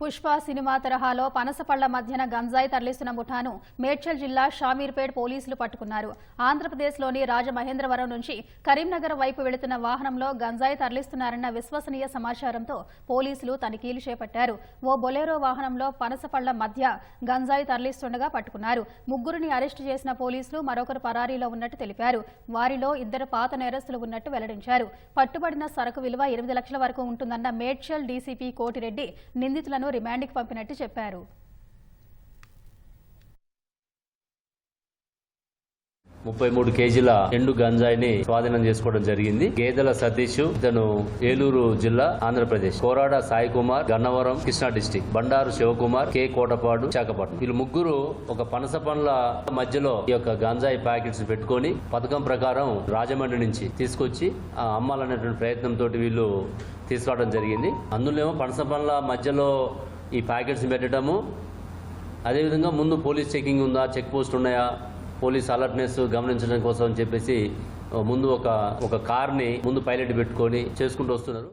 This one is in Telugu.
పుష్ప సినిమా తరహాలో పనసపళ్ళ మధ్యన గంజాయి తరలిస్తున్న ముఠాను మేడ్చల్ జిల్లా షామీర్పేట్ పోలీసులు పట్టుకున్నారు. ఆంధ్రప్రదేశ్లోని రాజమహేంద్రవరం నుంచి కరీంనగర్ వైపు వెళుతున్న వాహనంలో గంజాయి తరలిస్తున్నారన్న విశ్వసనీయ సమాచారంతో పోలీసులు తనిఖీలు చేపట్టారు. ఓ బొలెరో వాహనంలో పనసపళ్ళ మధ్య గంజాయి తరలిస్తుండగా పట్టుకున్నారు. ముగ్గురిని అరెస్టు చేసిన పోలీసులు మరొకరు పరారీలో ఉన్నట్టు తెలిపారు. వారిలో ఇద్దరు పాత నేరస్తులు ఉన్నట్టు వెల్లడించారు. పట్టుబడిన సరకు విలువ ఎనిమిది లక్షల వరకు ఉంటుందన్న మేడ్చల్ డీసీపీ కోటిరెడ్డి నిందితులను రిమాండ్కి పంపినట్టు చెప్పారు. ముప్పై మూడు కేజీల ఎండు గంజాయిని స్వాధీనం చేసుకోవడం జరిగింది. గేదెల సతీష్ ఇతను ఏలూరు జిల్లా ఆంధ్రప్రదేశ్. కోరాడ సాయి కుమార్ గన్నవరం కృష్ణా డిస్టిక్. బండారు శివకుమార్ కే కోటపాడు విశాఖపట్నం. వీళ్ళు ముగ్గురు ఒక పనస పండ్ల మధ్యలో ఈ యొక్క గంజాయి ప్యాకెట్స్ పెట్టుకొని పథకం ప్రకారం రాజమండ్రి నుంచి తీసుకొచ్చి ఆ, అమ్మాలనేటువంటి ప్రయత్నంతో వీళ్ళు తీసుకురావడం జరిగింది. అందులో ఏమో పనస పండ్ల మధ్యలో ఈ ప్యాకెట్స్ పెట్టడము. అదేవిధంగా ముందు పోలీస్ చెకింగ్ ఉందా చెక్ పోస్ట్ ఉన్నాయా పోలీస్ అలర్ట్నెస్ గమనించడం కోసం అని చెప్పేసి ముందు ఒక ఒక కార్ని ముందు పైలట్ పెట్టుకొని చేసుకుంటూ వస్తున్నారు.